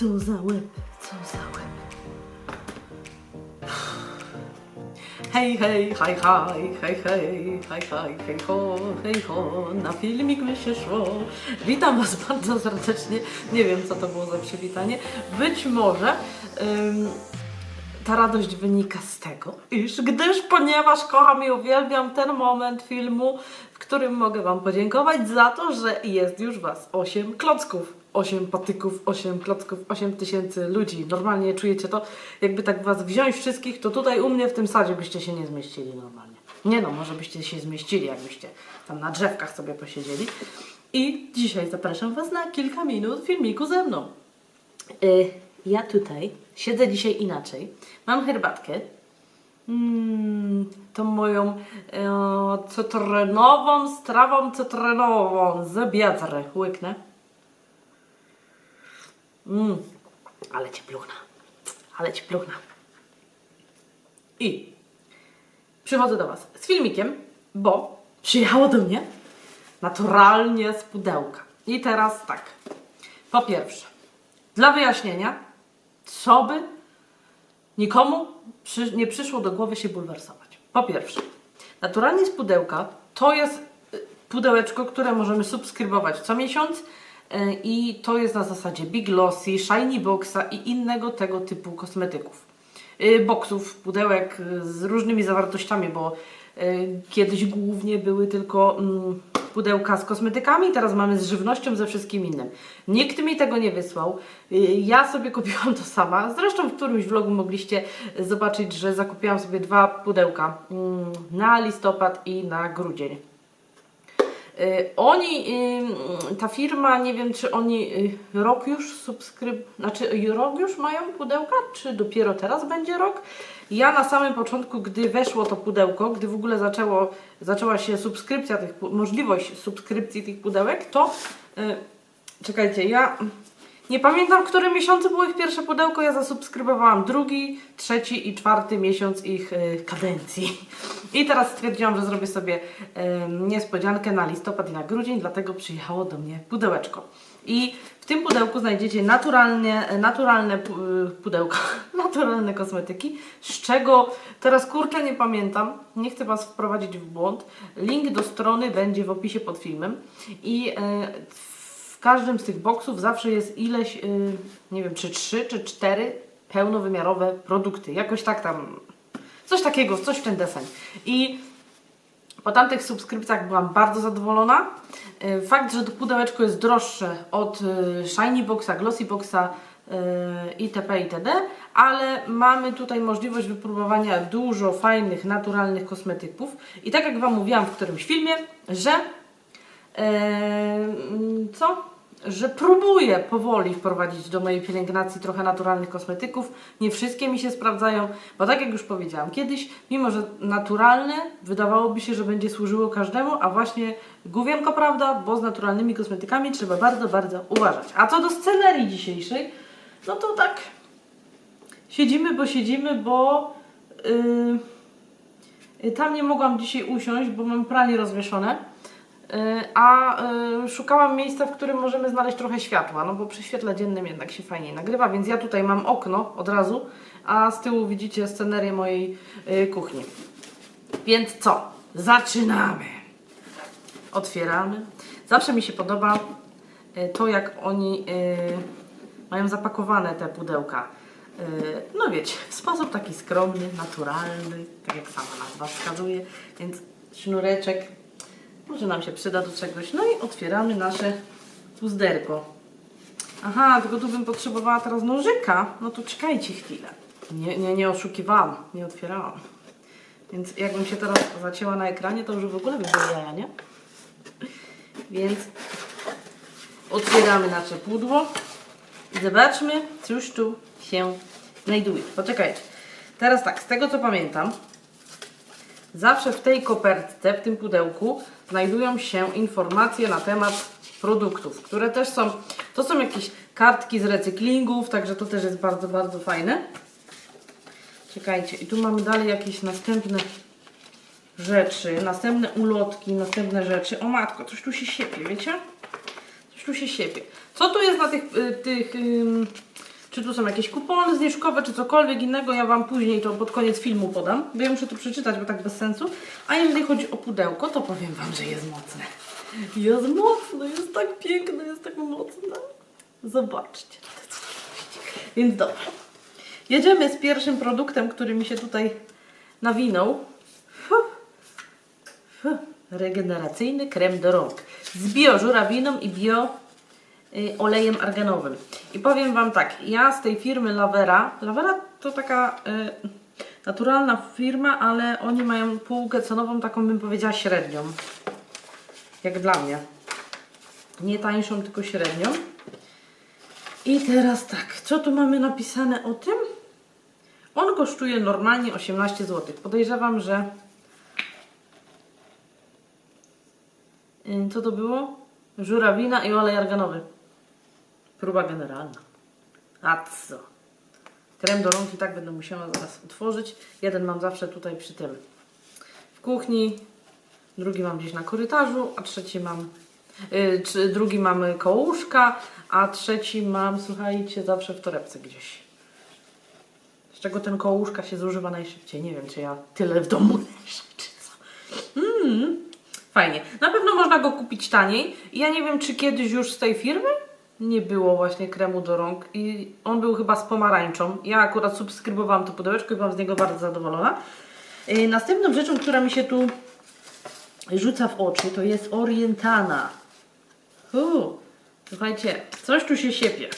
Co za łeb, co za łeb. Hej, hej, haj, haj, hej, hej, haj, haj, hej, ho, hej, ho, na filmik by się szło. Witam Was bardzo serdecznie. Nie wiem, co to było za przywitanie. Być może ym, ta radość wynika z tego, iż gdyż, ponieważ kocham i uwielbiam ten moment filmu, w którym mogę Wam podziękować za to, że jest już Was osiem klocków. 8 patyków, 8 klocków, 8 tysięcy ludzi. Normalnie czujecie to? Jakby tak Was wziąć wszystkich, to tutaj u mnie w tym sadzie byście się nie zmieścili normalnie. Nie no, może byście się zmieścili, jakbyście tam na drzewkach sobie posiedzieli. I dzisiaj zapraszam Was na kilka minut filmiku ze mną. Y, ja tutaj siedzę dzisiaj inaczej. Mam herbatkę. Mm, tą moją e, cytrynową, strawą cytrynową z biedry. Łyknę. Mm, ale ciepluchna. Ale ciepluchna. I przychodzę do Was z filmikiem, bo przyjechało do mnie naturalnie z pudełka. I teraz tak. Po pierwsze, dla wyjaśnienia, co by nikomu przy, nie przyszło do głowy się bulwersować. Po pierwsze, naturalnie z pudełka to jest y, pudełeczko, które możemy subskrybować co miesiąc i to jest na zasadzie Big Lossy, Shiny Boxa i innego tego typu kosmetyków. Y, Boksów, pudełek y, z różnymi zawartościami, bo kiedyś głównie były tylko mm, pudełka z kosmetykami, teraz mamy z żywnością, ze wszystkim innym. Nikt mi tego nie wysłał. Ja sobie kupiłam to sama. Zresztą w którymś vlogu mogliście zobaczyć, że zakupiłam sobie dwa pudełka mm, na listopad i na grudzień. Y, Oni, y, ta firma, nie wiem czy oni y, rok już subskryb... Znaczy rok już mają pudełka, czy dopiero teraz będzie rok? Ja na samym początku, gdy weszło to pudełko, gdy w ogóle zaczęło, zaczęła się subskrypcja tych, możliwość subskrypcji tych pudełek, to czekajcie, ja nie pamiętam, w którym miesiącu było ich pierwsze pudełko. Ja zasubskrybowałam drugi, trzeci i czwarty miesiąc ich y, kadencji. I teraz stwierdziłam, że zrobię sobie em, niespodziankę na listopad i na grudzień, dlatego przyjechało do mnie pudełeczko. I w tym pudełku znajdziecie naturalnie, naturalne pu- y, pudełka, naturalne kosmetyki, z czego teraz kurczę nie pamiętam, nie chcę Was wprowadzić w błąd. Link do strony będzie w opisie pod filmem i e, w każdym z tych boksów zawsze jest ileś, y, nie wiem, czy trzy, czy cztery pełnowymiarowe produkty. Jakoś tak tam, coś takiego, coś w ten deseń. I po tamtych subskrypcjach byłam bardzo zadowolona. Y, Fakt, że to pudełeczko jest droższe od y, Shiny Boxa, Glossy Boxa y, itp. itd., ale mamy tutaj możliwość wypróbowania dużo fajnych, naturalnych kosmetyków. I tak jak Wam mówiłam w którymś filmie, że co? Że próbuję powoli wprowadzić do mojej pielęgnacji trochę naturalnych kosmetyków. Nie wszystkie mi się sprawdzają, bo tak jak już powiedziałam kiedyś, mimo że naturalne wydawałoby się, że będzie służyło każdemu, a właśnie główienko prawda, bo z naturalnymi kosmetykami trzeba bardzo, bardzo uważać. A co do scenerii dzisiejszej, no to tak siedzimy, bo siedzimy, bo yy, tam nie mogłam dzisiaj usiąść, bo mam pranie rozwieszone. Y, A y, szukałam miejsca, w którym możemy znaleźć trochę światła, no bo przy świetle dziennym jednak się fajniej nagrywa, więc ja tutaj mam okno od razu, a z tyłu widzicie scenerię mojej y, kuchni. Więc co? Zaczynamy! Otwieramy. Zawsze mi się podoba to, jak oni mają zapakowane te pudełka. No wiecie, w sposób taki skromny, naturalny, tak jak sama nazwa wskazuje, więc sznureczek może nam się przyda do czegoś. No i otwieramy nasze puzderko. Aha, tylko tu bym potrzebowała teraz nożyka. No to czekajcie chwilę. Nie, nie, nie oszukiwałam, nie otwierałam. Więc jakbym się teraz zacięła na ekranie, to już w ogóle by jaja, nie? Więc otwieramy nasze pudło i zobaczmy, cóż tu się znajduje. Poczekajcie. Teraz tak, z tego co pamiętam, Zawsze w tej kopertce, w tym pudełku znajdują się informacje na temat produktów, które też są, to są jakieś kartki z recyklingów, także to też jest bardzo, bardzo fajne. Czekajcie, i tu mamy dalej jakieś następne rzeczy, następne ulotki, następne rzeczy. O matko, coś tu się siepie, wiecie? Coś tu się siepie. Co tu jest na tych, y, tych czy tu są jakieś kupony zniżkowe, czy cokolwiek innego. Ja Wam później to pod koniec filmu podam, bo ja muszę to przeczytać, bo tak bez sensu. A jeżeli chodzi o pudełko, to powiem Wam, że jest mocne. Jest mocne, jest tak piękne, jest tak mocne. Zobaczcie. Więc dobra. Jedziemy z pierwszym produktem, który mi się tutaj nawinął. Regeneracyjny krem do rąk z biożurawiną i bio olejem arganowym. I powiem Wam tak, ja z tej firmy Lavera, Lavera to taka y, naturalna firma, ale oni mają półkę cenową taką bym powiedziała średnią. Jak dla mnie. Nie tańszą, tylko średnią. I teraz tak, co tu mamy napisane o tym? On kosztuje normalnie 18 zł. Podejrzewam, że. Yy, Co to było? Żurawina i olej arganowy. Próba generalna. A co? Krem do rąk i tak będę musiała zaraz otworzyć. Jeden mam zawsze tutaj przy tym w kuchni, drugi mam gdzieś na korytarzu, a trzeci mam. Yy, czy drugi mam koło łóżka, a trzeci mam, słuchajcie, zawsze w torebce gdzieś. Z czego ten koło łóżka się zużywa najszybciej. Nie wiem, czy ja tyle w domu leżę, czy co. Mm, fajnie. Na pewno można go kupić taniej. Ja nie wiem, czy kiedyś już z tej firmy nie było właśnie kremu do rąk. I on był chyba z pomarańczą. Ja akurat subskrybowałam to pudełeczko i byłam z niego bardzo zadowolona. Yy, następną rzeczą, która mi się tu rzuca w oczy, to jest Orientana. Uu, słuchajcie, coś tu się siepie.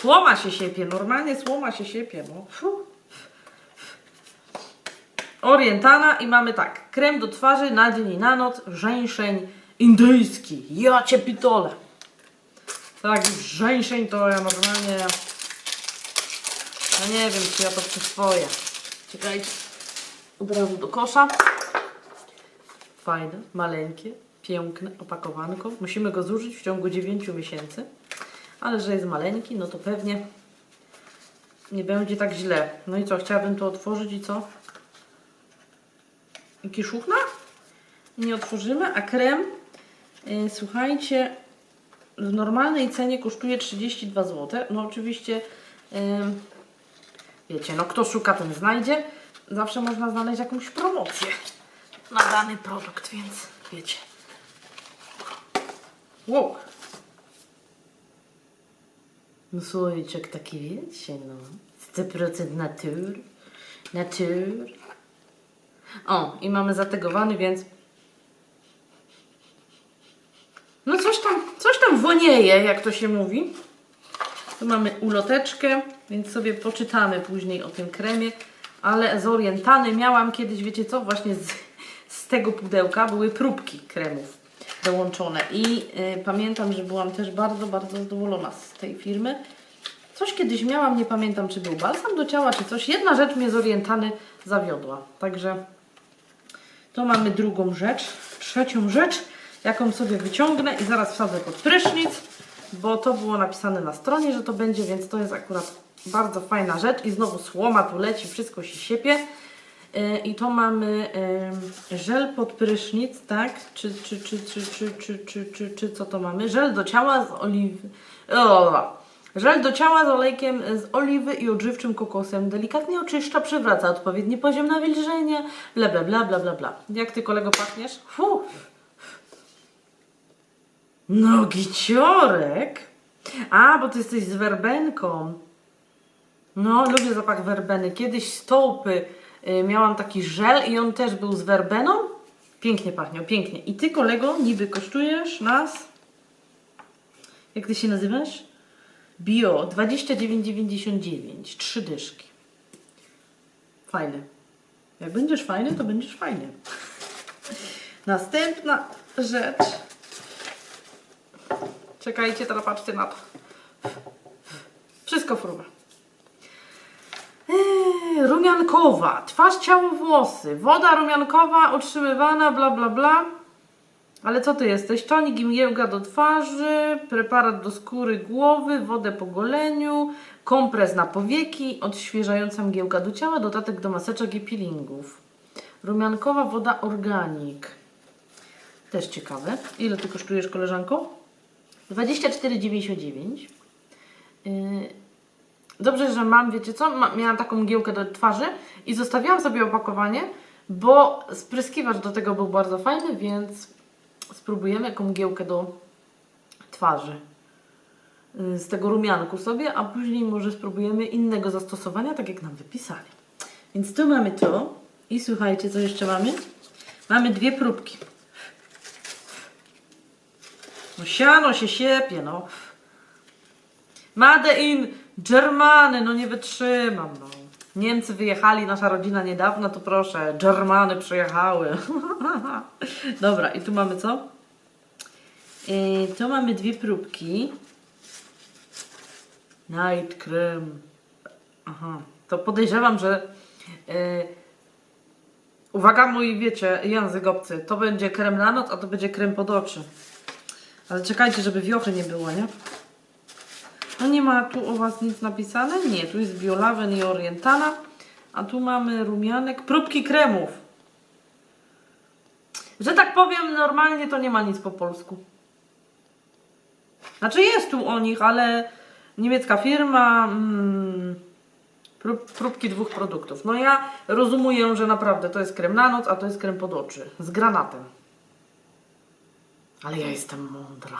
Słoma się siepie, normalnie słoma się siepie. No. Orientana i mamy tak, krem do twarzy na dzień i na noc, żeńszeń indyjski. Ja cię pitole. Tak, już żeńszeń to ja normalnie... No nie wiem, czy ja to przyswoję. Czekajcie. Od razu do kosza. Fajne, maleńkie, piękne opakowanko. Musimy go zużyć w ciągu 9 miesięcy. Ale że jest maleńki, no to pewnie nie będzie tak źle. No i co, chciałabym to otworzyć i co? Kiszuchna? Nie otworzymy, a krem, yy, słuchajcie, w normalnej cenie kosztuje 32 zł. No oczywiście, yy, wiecie, no kto szuka, ten znajdzie. Zawsze można znaleźć jakąś promocję na dany produkt, więc wiecie. Wow. No słoiczek taki wiecie, no. 100% natur. Natur. O, i mamy zategowany, więc... No coś tam, wonieje, jak to się mówi. Tu mamy uloteczkę, więc sobie poczytamy później o tym kremie. Ale z Orientany miałam kiedyś, wiecie co, właśnie z, z tego pudełka były próbki kremów dołączone. I y, pamiętam, że byłam też bardzo, bardzo zadowolona z tej firmy. Coś kiedyś miałam, nie pamiętam czy był balsam do ciała, czy coś. Jedna rzecz mnie z Orientany zawiodła. Także to mamy drugą rzecz. Trzecią rzecz, jaką sobie wyciągnę i zaraz wsadzę pod prysznic, bo to było napisane na stronie, że to będzie, więc to jest akurat bardzo fajna rzecz. I znowu słoma tu leci, wszystko się siepie. Yy, I to mamy yy, żel pod prysznic, tak? Czy, czy, czy, czy, czy, czy, czy, czy, czy co to mamy? Żel do ciała z oliwy. O, żel do ciała z olejkiem z oliwy i odżywczym kokosem. Delikatnie oczyszcza, przywraca odpowiedni poziom nawilżenia. Bla, bla, bla, bla, bla. Jak ty kolego pachniesz? Fu. No, giciorek. A, bo ty jesteś z werbenką. No, lubię zapach werbeny. Kiedyś z Tołpy y, miałam taki żel i on też był z werbeną. Pięknie pachniał, pięknie. I ty, kolego, niby kosztujesz nas... Jak ty się nazywasz? Bio 29,99. Trzy dyszki. Fajny. Jak będziesz fajny, to będziesz fajny. Następna rzecz. Czekajcie, teraz patrzcie na to. Wszystko fruwa. Eee, rumiankowa, twarz, ciało, włosy, woda rumiankowa utrzymywana, bla bla bla. Ale co ty jesteś? Tonik i mgiełka do twarzy, preparat do skóry głowy, wodę po goleniu, kompres na powieki, odświeżająca mgiełka do ciała, dodatek do maseczek i peelingów. Rumiankowa woda organik. Też ciekawe. Ile ty kosztujesz, koleżanko? 24,99. Yy, Dobrze, że mam, wiecie co, miałam taką mgiełkę do twarzy i zostawiłam sobie opakowanie, bo spryskiwacz do tego był bardzo fajny, więc spróbujemy jaką mgiełkę do twarzy. Y, Z tego rumianku sobie, a później może spróbujemy innego zastosowania, tak jak nam wypisali. Więc tu mamy to i słuchajcie, co jeszcze mamy? Mamy dwie próbki. No siano się siepie, no. Made in Germany, no nie wytrzymam, no. Niemcy wyjechali, nasza rodzina niedawno, to proszę, Germany przyjechały. Dobra, i tu mamy co? Yy, tu mamy dwie próbki. Night cream. Aha, to podejrzewam, że yy, uwaga, mój wiecie, język obcy, to będzie krem na noc, a to będzie krem pod oczy. Ale czekajcie, żeby wiochy nie było, nie? No nie ma tu o Was nic napisane? Nie, tu jest biolawen i orientana, a tu mamy rumianek, próbki kremów. Że tak powiem, normalnie to nie ma nic po polsku. Znaczy jest tu o nich, ale niemiecka firma, mm, prób, próbki dwóch produktów. No ja rozumuję, że naprawdę to jest krem na noc, a to jest krem pod oczy z granatem. Ale ja jestem mądra.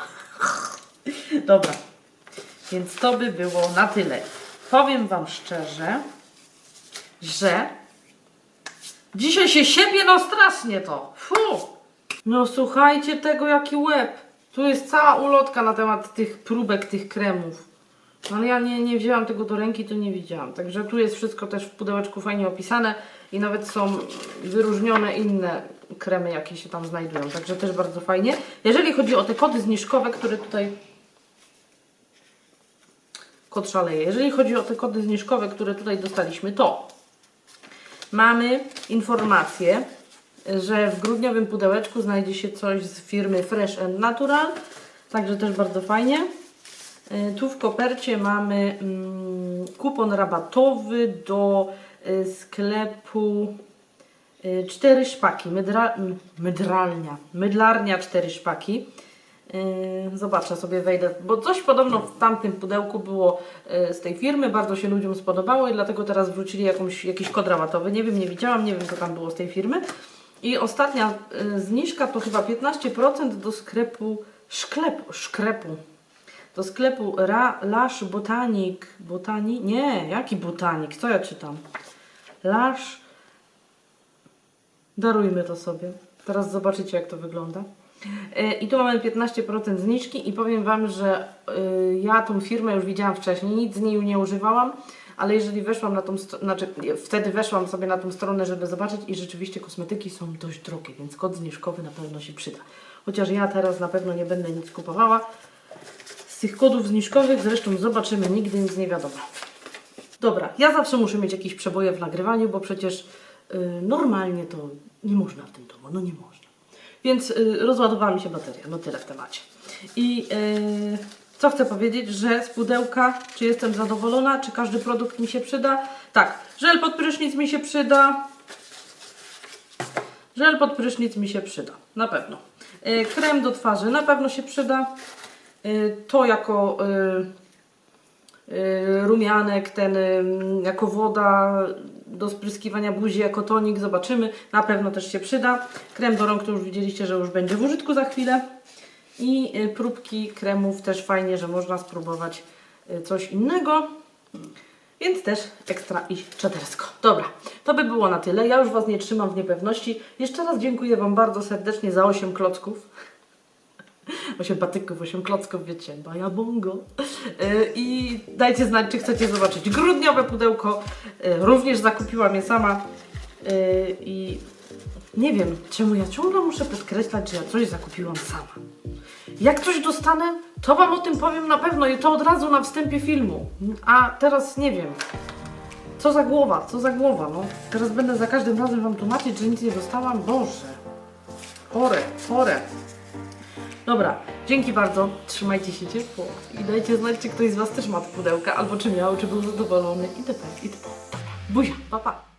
Dobra. Więc to by było na tyle. Powiem Wam szczerze, że dzisiaj się siebie no strasznie to. Fu! No słuchajcie tego jaki łeb. Tu jest cała ulotka na temat tych próbek, tych kremów. No ja nie, nie wzięłam tego do ręki, to nie widziałam. Także tu jest wszystko też w pudełeczku fajnie opisane i nawet są wyróżnione inne kremy, jakie się tam znajdują. Także też bardzo fajnie. Jeżeli chodzi o te kody zniżkowe, które tutaj kod szaleje. Jeżeli chodzi o te kody zniżkowe, które tutaj dostaliśmy, to mamy informację, że w grudniowym pudełeczku znajdzie się coś z firmy Fresh and Natural, także też bardzo fajnie. Y, Tu w kopercie mamy mm, kupon rabatowy do y, sklepu y, cztery szpaki, mydra, mydralnia, mydlarnia cztery szpaki. Yy, Zobaczę sobie, wejdę, bo coś podobno w tamtym pudełku było yy, z tej firmy, bardzo się ludziom spodobało i dlatego teraz wrzucili jakąś, jakiś kod rabatowy. Nie wiem, nie widziałam, nie wiem co tam było z tej firmy. I ostatnia zniżka to chyba 15% do sklepu, szklepu, szklepu, do sklepu Ra, Lash Botanik, Botani, nie, jaki botanik, co ja czytam? Lash, darujmy to sobie, teraz zobaczycie jak to wygląda. E, I tu mamy 15% zniżki i powiem Wam, że y, ja tą firmę już widziałam wcześniej, nic z niej nie używałam, ale jeżeli weszłam na tą znaczy wtedy weszłam sobie na tą stronę, żeby zobaczyć i rzeczywiście kosmetyki są dość drogie, więc kod zniżkowy na pewno się przyda. Chociaż ja teraz na pewno nie będę nic kupowała z tych kodów zniżkowych, zresztą zobaczymy, nigdy nic nie wiadomo. Dobra, ja zawsze muszę mieć jakieś przeboje w nagrywaniu, bo przecież normalnie to nie można w tym domu, no nie można. Więc y, rozładowała mi się bateria, no tyle w temacie. I y, co chcę powiedzieć, że z pudełka, czy jestem zadowolona, czy każdy produkt mi się przyda? Tak, żel pod prysznic mi się przyda. Żel pod prysznic mi się przyda, na pewno. Y, krem do twarzy na pewno się przyda. Y, to jako y, y, rumianek, ten y, jako woda do spryskiwania buzi, jako tonik, zobaczymy. Na pewno też się przyda. Krem do rąk to już widzieliście, że już będzie w użytku za chwilę. I y, próbki kremów też fajnie, że można spróbować y, coś innego. Więc też ekstra i czadersko. Dobra, to by było na tyle. Ja już Was nie trzymam w niepewności. Jeszcze raz dziękuję Wam bardzo serdecznie za 8 klocków. 8 patyków, 8 klocków, wiecie, baja bongo. Yy, I dajcie znać, czy chcecie zobaczyć grudniowe pudełko. Yy, również zakupiłam je sama. Yy, I nie wiem, czemu ja ciągle muszę podkreślać, że ja coś zakupiłam sama. Jak coś dostanę, to Wam o tym powiem na pewno i to od razu na wstępie filmu. A teraz nie wiem. Co za głowa, co za głowa, no. Teraz będę za każdym razem Wam tłumaczyć, że nic nie dostałam. Boże. Chore, chore. Dobra, dzięki bardzo. Trzymajcie się ciepło i dajcie znać, czy ktoś z Was też ma te pudełka, albo czy miał, czy był zadowolony itp. itp. Buzia, pa pa.